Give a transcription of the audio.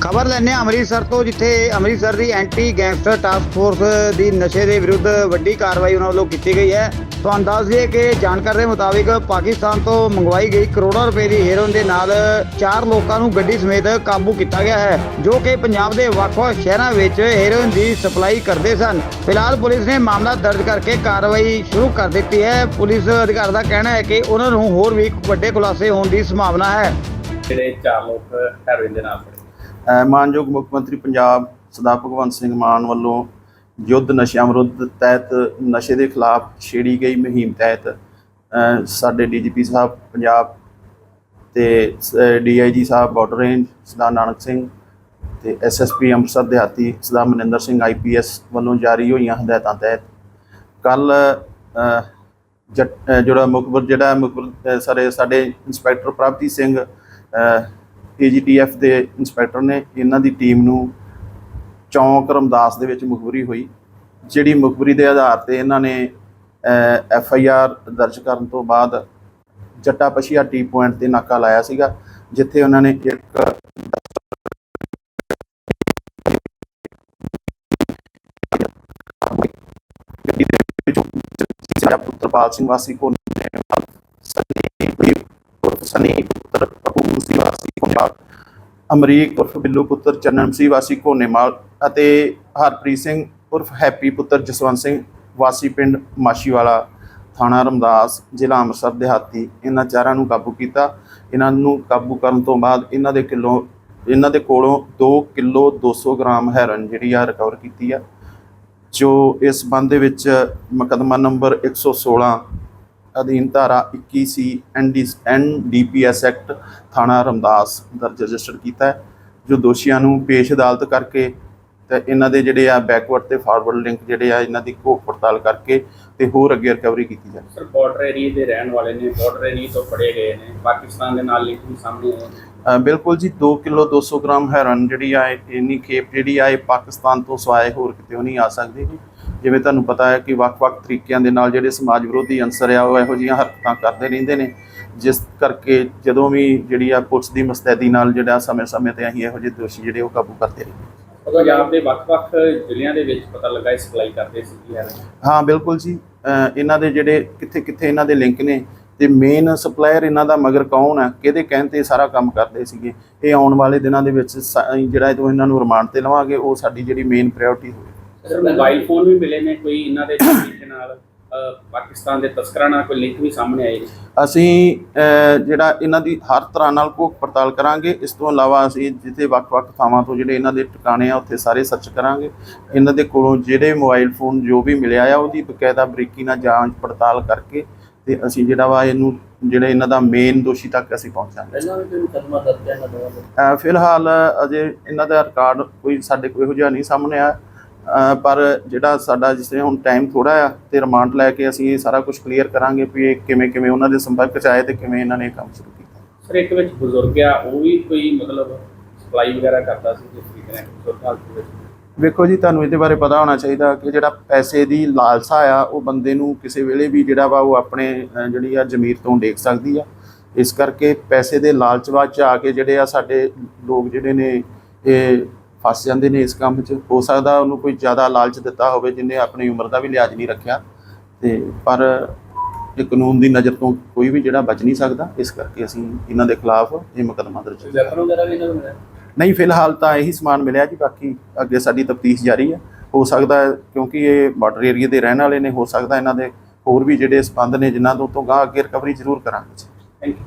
ਖਬਰ ਲੈਣੇ ਅੰਮ੍ਰਿਤਸਰ ਤੋਂ, ਜਿੱਥੇ ਅੰਮ੍ਰਿਤਸਰ ਦੀ ਐਂਟੀ ਗੈਂਗਸਟਰ ਟਾਸਕ ਫੋਰਸ ਦੀ ਨਸ਼ੇ ਦੇ ਵਿਰੁੱਧ ਵੱਡੀ ਕਾਰਵਾਈ ਉਹਨਾਂ ਵੱਲੋਂ ਕੀਤੀ ਗਈ ਹੈ। ਤੁਹਾਨੂੰ ਦੱਸ ਦਈਏ ਕਿ ਜਾਣਕਾਰੀ ਦੇ ਮੁਤਾਬਿਕ ਪਾਕਿਸਤਾਨ ਤੋਂ ਮੰਗਵਾਈ ਗਈ ਕਰੋੜਾਂ ਰੁਪਏ ਦੀ ਹੈਰੋਇਨ ਦੇ ਨਾਲ ਚਾਰ ਲੋਕਾਂ ਨੂੰ ਗੱਡੀ ਸਮੇਤ ਕਾਬੂ ਕੀਤਾ ਗਿਆ ਹੈ, ਜੋ ਕਿ ਪੰਜਾਬ ਦੇ ਵੱਖ-ਵੱਖ ਸ਼ਹਿਰਾਂ ਵਿੱਚ ਹੈਰੋਇਨ ਦੀ ਸਪਲਾਈ ਕਰਦੇ ਸਨ। ਫਿਲਹਾਲ ਪੁਲਿਸ ਨੇ ਮਾਮਲਾ ਦਰਜ ਕਰਕੇ ਕਾਰਵਾਈ ਸ਼ੁਰੂ ਕਰ ਦਿੱਤੀ ਹੈ। ਪੁਲਿਸ ਅਧਿਕਾਰੀ ਦਾ ਕਹਿਣਾ ਹੈ ਕਿ ਉਹਨਾਂ ਨੂੰ ਹੋਰ ਵੀ ਵੱਡੇ ਖੁਲਾਸੇ ਹੋਣ ਦੀ ਸੰਭਾਵਨਾ ਹੈ। ਜਿਹੜੇ ਚਾਰ ਲੋਕ ਹੈਰੋਇਨ ਦੇ ਨਾਲ ਮਾਨਯੋਗ ਮੁੱਖ ਮੰਤਰੀ ਪੰਜਾਬ ਸਰਦਾਰ ਭਗਵੰਤ ਸਿੰਘ ਮਾਨ ਵੱਲੋਂ ਯੁੱਧ ਨਸ਼ਿਆਂ ਵਿਰੁੱਧ ਤਹਿਤ ਨਸ਼ੇ ਦੇ ਖਿਲਾਫ ਛੇੜੀ ਗਈ ਮੁਹਿੰਮ ਤਹਿਤ ਅ, ਸਾਡੇ ਡੀਜੀਪੀ ਸਾਹਿਬ ਪੰਜਾਬ ਤੇ ਡੀਆਈਜੀ ਸਾਹਿਬ ਬਾਰਡਰ ਰੇਂਜ ਸਰਦਾਰ ਨਾਨਕ ਸਿੰਘ ਤੇ ਐਸਐਸਪੀ ਅੰਮ੍ਰਿਤਸਰ ਦਿਹਾਤੀ ਸਰਦਾਰ ਮਨਿੰਦਰ ਸਿੰਘ ਆਈਪੀਐਸ ਵੱਲੋਂ ਜਾਰੀ ਹੋਈਆਂ ਹਦਾਇਤਾਂ ਤਹਿਤ ਕੱਲ ਜਿਹੜਾ ਮੁਖਬਰ ਜਿਹੜਾ ਮੁਖਬਰ ਸਾਰੇ ਸਾਡੇ ਇੰਸਪੈਕਟਰ ਪ੍ਰਭਜੀਤ ਸਿੰਘ ਏਜੀਟੀਐਫ ਦੇ ਇੰਸਪੈਕਟਰ ਨੇ ਇਹਨਾਂ ਦੀ ਟੀਮ ਨੂੰ ਚੌਂਕ ਰਮਦਾਸ ਦੇ ਵਿੱਚ ਮੁਖਬਰੀ ਹੋਈ, ਜਿਹੜੀ ਮੁਖਬਰੀ ਦੇ ਆਧਾਰ ਤੇ ਇਹਨਾਂ ਨੇ ਐਫ ਆਈ ਆਰ ਦਰਜ ਕਰਨ ਤੋਂ ਬਾਅਦ ਜੱਟਾ ਪਸ਼ੀਆ ਟੀ ਪੁਆਇੰਟ ਤੇ ਨਾਕਾ ਲਾਇਆ ਸੀਗਾ, ਜਿੱਥੇ ਉਹਨਾਂ ਨੇ ਇੱਕ ਪੁੱਤਰਪਾਲ ਸਿੰਘ ਵਾਸੀ ਕੋ ਸਨੀ ਸਨੀ ਪੁੱਤਰ ਕਪੂਰ ਸਿੰਘ ਵਾਸੀ ਕੋਨਾਲ ਅਮਰੀਕ ਉਰਫ ਬਿੱਲੂ ਪੁੱਤਰ ਚੰਨਨ ਸਿੰਘ ਵਾਸੀ ਕੋਨੇਮਾਲ ਅਤੇ ਹਰਪ੍ਰੀਤ ਸਿੰਘ ਉਰਫ ਹੈਪੀ ਪੁੱਤਰ ਜਸਵੰਤ ਸਿੰਘ ਵਾਸੀ ਪਿੰਡ ਮਾਸ਼ੀਵਾਲਾ ਥਾਣਾ ਰਮਦਾਸ, ਜ਼ਿਲ੍ਹਾ ਅੰਮ੍ਰਿਤਸਰ, ਦਿਹਾਤੀ। ਇਹਨਾਂ ਚਾਰਾਂ ਨੂੰ ਕਾਬੂ ਕੀਤਾ। ਇਹਨਾਂ ਨੂੰ ਕਾਬੂ ਕਰਨ ਤੋਂ ਬਾਅਦ ਇਹਨਾਂ ਦੇ ਕਿਲੋ, ਇਹਨਾਂ ਦੇ ਕੋਲੋਂ 2 ਕਿਲੋ 200 ਗ੍ਰਾਮ ਹੈਰਨ ਜਿਹੜੀ ਆ ਰਿਕਵਰ ਕੀਤੀ ਆ, ਜੋ ਇਸ ਸੰਬੰਧ ਦੇ ਵਿੱਚ ਮੁਕੱਦਮਾ ਨੰਬਰ 116 ਅਧੀਨ ਧਾਰਾ 21 ਸੀ ਐਨਡੀਪੀਐਸ ਐਕਟ ਥਾਣਾ ਰਮਦਾਸ ਦਰਜ ਰਜਿਸਟਰ ਕੀਤਾ ਹੈ ਜੋ ਦੋਸ਼ੀਆਂ ਨੂੰ ਪੇਸ਼ ਅਦਾਲਤ ਕਰਕੇ ਤੇ ਇਹਨਾਂ ਦੇ ਜਿਹੜੇ ਆ ਬੈਕਵਰਡ ਤੇ ਫਾਰਵਰਡ ਲਿੰਕ ਜਿਹੜੇ ਆ ਇਹਨਾਂ ਦੀ ਘੋਖ ਪੜਤਾਲ ਕਰਕੇ ਤੇ ਹੋਰ ਅੱਗੇ ਰਿਕਵਰੀ ਕੀਤੀ ਜਾਵੇ ਸਰ ਬਾਰਡਰ ਏਰੀਆ ਦੇ ਰਹਿਣ ਵਾਲੇ ਨੇ ਬਾਰਡਰ ਏਰੀਆ ਤੋਂ ਫੜੇ ਗਏ ਨੇ ਪਾਕਿਸਤਾਨ ਦੇ ਨਾਲ ਲਿੰਕ ਵੀ ਸਾਹਮਣੇ। ਅ, ਬਿਲਕੁਲ ਜੀ 2 ਕਿਲੋ 200 ਗ੍ਰਾਮ ਹੈਰਨ ਜਿਹੜੀ ਆ ਇੰਨੀ ਖੇਪ ਜਿਹੜੀ ਆ ਇਹ ਪਾਕਿਸਤਾਨ ਤੋਂ ਸਵਾਏ ਹੋਰ ਕਿਤੇ ਨਹੀਂ ਆ ਸਕਦੀ ਜਿਵੇਂ ਤੁਹਾਨੂੰ ਪਤਾ ਹੈ ਕਿ ਵੱਖ-ਵੱਖ ਤਰੀਕਿਆਂ ਦੇ ਨਾਲ ਜਿਹੜੇ ਸਮਾਜ ਵਿਰੋਧੀ ਅੰਸਰ ਆ ਉਹ ਇਹੋ ਜਿਹੀਆਂ ਹਰਕਤਾਂ ਕਰਦੇ ਰਹਿੰਦੇ ਨੇ। ਜਿਸ ਕਰਕੇ ਜਦੋਂ ਵੀ ਜਿਹੜੀ ਆ ਪੁਲਿਸ ਦੀ ਮੁਸਤੈਦੀ ਨਾਲ ਜਿਹੜਾ ਸਮੇਂ-ਸਮੇਂ ਤੇ ਅਸੀਂ ਇਹੋ ਜਿਹੇ ਦੋਸ਼ੀ ਜਿਹੜੇ ਉਹ ਕਾਬੂ ਕਰਦੇ ਰਹੇ। ਪੰਜਾਬ ਦੇ ਵੱਖ-ਵੱਖ ਜ਼ਿਲ੍ਹਿਆਂ ਦੇ ਵਿੱਚ ਪਤਾ ਲੱਗਾ ਇਹ ਸਪਲਾਈ ਕਰਦੇ ਸੀ ਯਾਰ। ਹਾਂ ਬਿਲਕੁਲ ਜੀ। ਇਹਨਾਂ ਦੇ ਜਿਹੜੇ ਕਿੱਥੇ-ਕਿੱਥੇ ਇਹਨਾਂ ਦੇ ਲਿੰਕ ਨੇ ਤੇ ਮੇਨ ਸਪਲਾਇਰ ਇਹਨਾਂ ਦਾ ਮਗਰ ਕੌਣ ਹੈ ਕਿਹਦੇ ਕਹਿਣ ਤੇ ਸਾਰਾ ਕੰਮ ਕਰਦੇ ਸੀਗੇ। ਇਹ ਆਉਣ ਵਾਲੇ ਦਿਨਾਂ ਦੇ ਵਿੱਚ ਜਿਹੜਾ ਜਦੋਂ ਇਹਨਾਂ ਨੂੰ ਰਿਮਾਂਡ ਤੇ ਲਵਾਂਗੇ ਉਹ ਸਾਡੀ ਜਿਹੜੀ ਮੇਨ ਪ੍ਰਾਇੋਰਟੀ ਹੋਵੇ ਸਰ ਮੋਬਾਈਲ ਫੋਨ ਵੀ ਮਿਲੇ ਨੇ ਕੋਈ ਇਹਨਾਂ ਦੇ ਤਰੀਕੇ ਨਾਲ? ਪਾਕਿਸਤਾਨ ਦੇ ਤਸਕਰਾਂ ਨਾਲ ਕੋਈ ਲਿੰਕ ਵੀ ਸਾਹਮਣੇ ਆਏ ਅਸੀਂ ਜਿਹੜਾ ਇਹਨਾਂ ਦੀ ਹਰ ਤਰ੍ਹਾਂ ਨਾਲ ਭੁੱਖ ਪੜਤਾਲ ਕਰਾਂਗੇ। ਇਸ ਤੋਂ ਇਲਾਵਾ ਅਸੀਂ ਜਿੱਥੇ ਵੱਖ-ਵੱਖ ਥਾਵਾਂ ਤੋਂ ਜਿਹੜੇ ਇਹਨਾਂ ਦੇ ਟਿਕਾਣੇ ਆ ਉੱਥੇ ਸਾਰੇ ਸਰਚ ਕਰਾਂਗੇ। ਇਹਨਾਂ ਦੇ ਕੋਲੋਂ ਜਿਹੜੇ ਮੋਬਾਈਲ ਫੋਨ ਜੋ ਵੀ ਮਿਲਿਆ ਆ ਉਹਦੀ ਬਕਾਇਦਾ ਬਰੀਕੀ ਨਾਲ ਜਾਂਚ ਪੜਤਾਲ ਕਰਕੇ ਤੇ ਅਸੀਂ ਜਿਹੜਾ ਵਾ ਇਹਨੂੰ ਜਿਹੜੇ ਇਹਨਾਂ ਦਾ ਮੇਨ ਦੋਸ਼ੀ ਤੱਕ ਅਸੀਂ ਪਹੁੰਚਾਂਗੇ। ਪਹਿਲਾਂ ਵੀ ਕੋਈ ਮੁਕੱਦਮਾ ਦਰਜ ਹੈ ਇਹਨਾਂ ਦੋਵਾਂ ਅ, ਫਿਲਹਾਲ ਅਜੇ ਇਹਨਾਂ ਦਾ ਰਿਕਾਰਡ ਕੋਈ ਸਾਡੇ ਕੋਲ ਇਹੋ ਜਿਹਾ ਨਹੀਂ ਸਾਹਮਣੇ ਆ ਪਰ ਜਿਹੜਾ ਸਾਡਾ ਜਿਸ ਤਰ੍ਹਾਂ ਹੁਣ ਟਾਈਮ ਥੋੜਾ ਆ ਤੇ ਰਿਮਾਂਡ ਲੈ ਕੇ ਅਸੀਂ ਇਹ ਸਾਰਾ ਕੁਝ ਕਲੀਅਰ ਕਰਾਂਗੇ ਵੀ ਇਹ ਕਿਵੇਂ ਕਿਵੇਂ ਉਹਨਾਂ ਦੇ ਸੰਪਰਕ ਚ ਆਏ ਤੇ ਕਿਵੇਂ ਇਹਨਾਂ ਨੇ ਕੰਮ ਸ਼ੁਰੂ ਕੀਤਾ। ਸਰ ਇੱਕ ਵਿੱਚ ਬਜ਼ੁਰਗ ਆ ਉਹ ਵੀ ਕੋਈ ਮਤਲਬ ਸਪਲਾਈ ਵਗੈਰਾ ਕਰਦਾ ਸੀ ਜਿਸ ਤਰੀਕੇ ਨਾਲ ਬਜ਼ੁਰਗ ਹਾਲਤ ਦੇ ਵਿੱਚ? ਵੇਖੋ ਜੀ ਤੁਹਾਨੂੰ ਇਹਦੇ ਬਾਰੇ ਪਤਾ ਹੋਣਾ ਚਾਹੀਦਾ ਕਿ ਜਿਹੜਾ ਪੈਸੇ ਦੀ ਲਾਲਸਾ ਆ ਉਹ ਬੰਦੇ ਨੂੰ ਕਿਸੇ ਵੇਲੇ ਵੀ ਜਿਹੜਾ ਵਾ ਉਹ ਆਪਣੇ ਜਿਹੜੀ ਆ ਜ਼ਮੀਰ ਤੋਂ ਡੇਕ ਸਕਦੀ ਆ। ਇਸ ਕਰਕੇ ਪੈਸੇ ਦੇ ਲਾਲਚ ਵਿੱਚ ਆ ਕੇ ਜਿਹੜੇ ਆ ਸਾਡੇ ਲੋਕ ਜਿਹੜੇ ਨੇ ਇਹ ਫਸ ਜਾਂਦੇ ਨੇ ਇਸ ਕੰਮ 'ਚ। ਹੋ ਸਕਦਾ ਉਹਨੂੰ ਕੋਈ ਜ਼ਿਆਦਾ ਲਾਲਚ ਦਿੱਤਾ ਹੋਵੇ ਜਿਹਨੇ ਆਪਣੀ ਉਮਰ ਦਾ ਵੀ ਲਿਹਾਜ਼ ਨਹੀਂ ਰੱਖਿਆ। ਤੇ ਪਰ ਇਹ ਕਾਨੂੰਨ ਦੀ ਨਜ਼ਰ ਤੋਂ ਕੋਈ ਵੀ ਜਿਹੜਾ ਬਚ ਨਹੀਂ ਸਕਦਾ ਇਸ ਕਰਕੇ ਅਸੀਂ ਇਹਨਾਂ ਦੇ ਖਿਲਾਫ ਇਹ ਮੁਕੱਦਮਾ ਦਰਜ ਕੀਤਾ। ਨਹੀਂ ਫਿਲਹਾਲ ਤਾਂ ਇਹੀ ਸਮਾਨ ਮਿਲਿਆ ਜੀ ਬਾਕੀ ਅੱਗੇ ਸਾਡੀ ਤਫਤੀਸ਼ ਜਾਰੀ ਹੈ। ਹੋ ਸਕਦਾ ਕਿਉਂਕਿ ਇਹ ਬਾਰਡਰ ਏਰੀਆ ਦੇ ਰਹਿਣ ਵਾਲੇ ਨੇ ਹੋ ਸਕਦਾ ਇਹਨਾਂ ਦੇ ਹੋਰ ਵੀ ਜਿਹੜੇ ਸਬੰਧ ਨੇ ਜਿਨ੍ਹਾਂ ਤੋਂ ਤੋਂ ਗਾਂ ਅੱਗੇ ਰਿਕਵਰੀ ਜ਼ਰੂਰ ਕਰਾਂਗੇ। Thank you